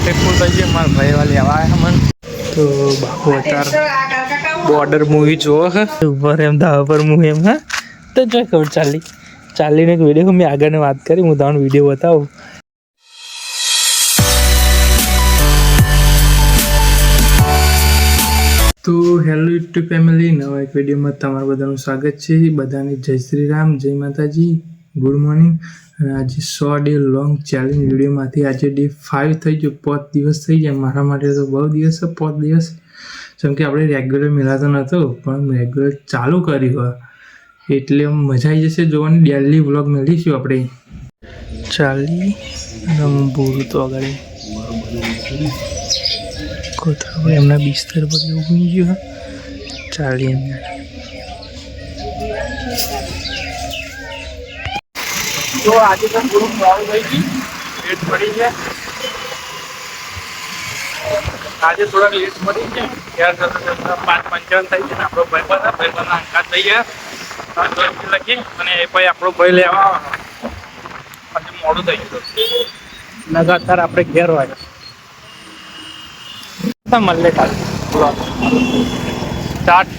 Traffic ફૂલ થઈ ગઈ મારા ભાઈ વાળી લેવા આવ્યા મને. તો બાપુ અત્યારે બોર્ડર મૂવી જોવો હે ઉપર એમ ધાવા પર મૂવી એમ, હા? તો જો ખબર ચાલી? ચાલીને એક વીડિયો મેં આગળની વાત કરી, હું તમને વીડિયો બતાવું. તો હેલો યુટ્યુબ ફેમિલી નવા એક વિડીયોમાં તમારું બધાનું સ્વાગત છે. બધાને જય શ્રી રામ, જય માતાજી. ગુડ મોર્નિંગ અને આજે સો ડે લોંગ ચેલેન્જ વિડીયોમાંથી આજે ડે ફાઇવ થઈ ગયો. પાંચ દિવસ થઈ ગયા. મારા માટે તો બહુ દિવસ છે, પાંચ દિવસ. જેમ કે આપણે રેગ્યુલર મિલાતો નહોતો પણ રેગ્યુલર ચાલુ કર્યું એટલે મજા આવી જશે જોવાની. ડેલી વ્લોગ મેળવીશું આપણે. ચાલી, અને તો આગળ કોથળા એમના બિસ્તર પર ઊંઘી ગયો ચાલી એમને તો આજે તો થોડું મોડું થઈ ગયું. લેટ પડી છે. આજે થોડાક લેટ પડી છે. ઘેર જતા પાંચ પંચાવન થઈ છે આપણો ભાઈ બધા ભાઈ બધા અંકાર થઈ ગયા. પાંચ લખી અને એ પછી આપણો ભાઈ લેવા આવવાનો. આજે મોડું થઈ ગયું. લગાતાર આપણે ઘેર હોય મળે કાલે. સ્ટાર્ટ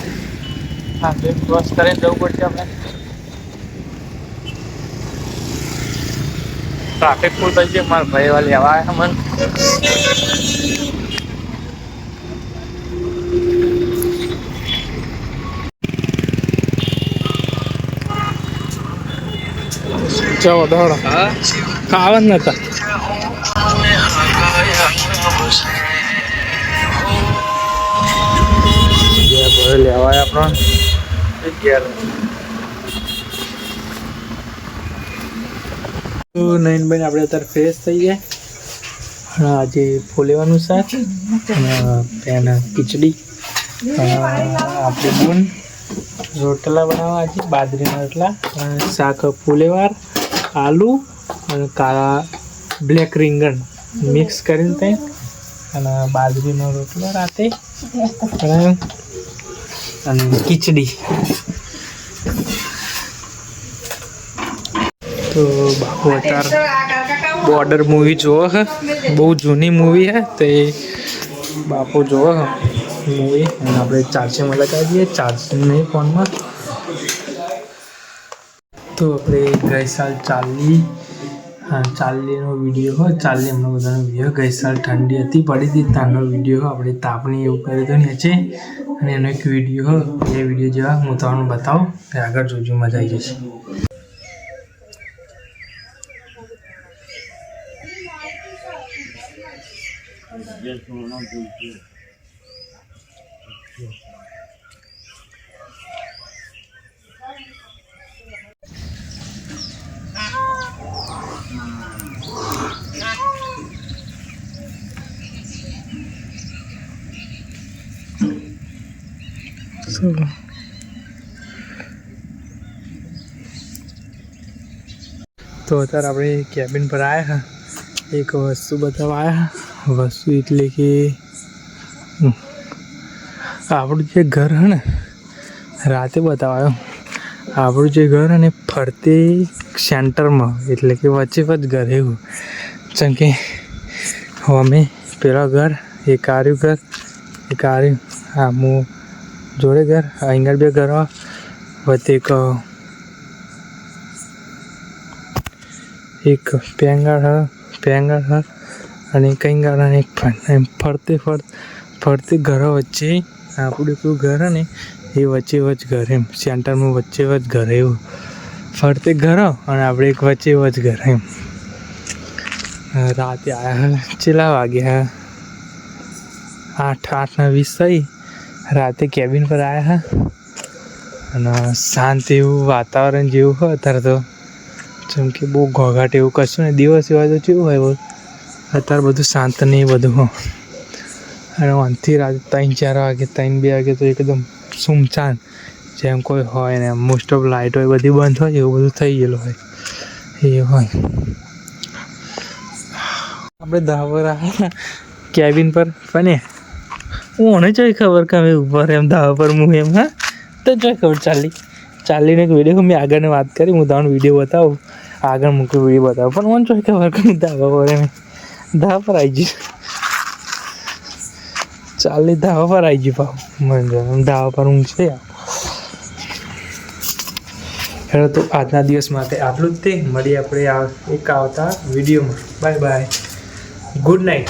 હા બ્રેકફાસ્ટ કરીને જવું પડશે આપણે. ટ્રાફિક ફૂલ થઈ ગયું મારા ભાઈ વાળી લેવા આવ્યા મને. ચાલો દોડો. ખાવા જ નતા લેવાય આપણો લેવા આવ્યા આપણને ઘેર તો નયનભાઈ આપણે અત્યારે ફ્રેશ થઈ ગયા. અને આજે ફોલેવાનું શાક અને ખીચડી. આપણે બૂન, રોટલા બનાવવા આજે, બાજરીના રોટલા શાક ફુલેવાર, આલુ અને કાળા બ્લેક રીંગણ મિક્સ કરીને તે અને બાજરીનો રોટલો રાતે. અને ખીચડી. તો બાપુ અત્યારે બોર્ડર મૂવી જોવો હે બહુ જૂની મૂવી હે તે બાપુ જોવો હે મૂવી અને આપણે ચાર્જિંગમાં લગાવીએ ચાર્જ નહીં ફોનમાં. તો આપણે ગઈ સાલ ચાલી. હા, ચાલીનો વીડિયો હોય, ચાલી એમનો બધાનો વીડિયો ગઈ સાલ ઠંડી હતી, પડી હતી તારનો વીડિયો આપણે તાપણી એવું કર્યું હતું નીચે. અને એનો એક વીડિયો એ વીડિયો જેવા હું તમને બતાવું, તે આગળ જોજો, મજા આવી જશે. ચલો તો અત્યારે આપણે કેબિન પર આવ્યા એક વસ્તુ બતાવવા આવ્યા વસ્તુ એટલે કે આપણું જે ઘર હે ને, રાતે બતાવાયો. આપણું જે ઘર અને ફરતે સેન્ટરમાં, એટલે કે વચ્ચે વચ્ચે ઘર એવું. જેમ કે, અમે પેલા ઘર એક કાર્યું ઘર એક કાર્યું હું જોડે ઘર અહીંયા બે ઘર વચ્ચે એક એક પેંગળ હ પેંગળ હ. અને કંઈક એમ ફરતે ફર, ફરતે ઘરો વચ્ચે આપણું પેલું ઘર ને એ વચ્ચે વચ્ચે ઘર એમ, સેન્ટરમાં વચ્ચે વચ્ચ ઘર એવું. ફરતે ઘરો અને આપણે એક વચ્ચે વચ્ચે ઘર એમ. રાતે આવ્યા ચેલા વાગ્યા આઠ આઠના વીસ થઈ. રાતે કેબિન પર આવ્યા અને શાંત એવું વાતાવરણ જેવું હોય અત્યારે તો. જેમ કે બહુ ઘોઘાટ એવું કશું નહીં દિવસ એવા તો કેવું હોય બહુ અત્યારે બધું શાંત ને બધું અને અંથી રાત ત્રણ, ચાર વાગે, ત્રણ, બે વાગે તો એકદમ સુમસાન. જેમ કોઈ હોય ને મોસ્ટ ઓફ લાઇટ હોય, બધી બંધ હોય, એવું બધું થઈ ગયેલું હોય. એ હોય. આપણે ધાબરા કેબિન પર પણ હું જોઈ ખબર કે અમે ઉપર એમ ધાબા પર, હું એમ, હા? તો જોઈ ખબર ચાલી? ચાલીને એક વીડિયો મેં આગળની વાત કરી, હું તમને વીડિયો બતાવું. આગળ મૂકી વીડિયો બતાવું. પણ મને જોઈ ખબર કે ધાબા પર એમ. ધાવા પર આવી दहा पर आयची પર આવી पर आयची पाहू म्हणजे दहा पर ઊંઘશે હેલો, તો આજના દિવસ માટે આટલું જ તે. મળીએ આપણે આ એક આવતા વિડીયોમાં. Bye bye. Good night.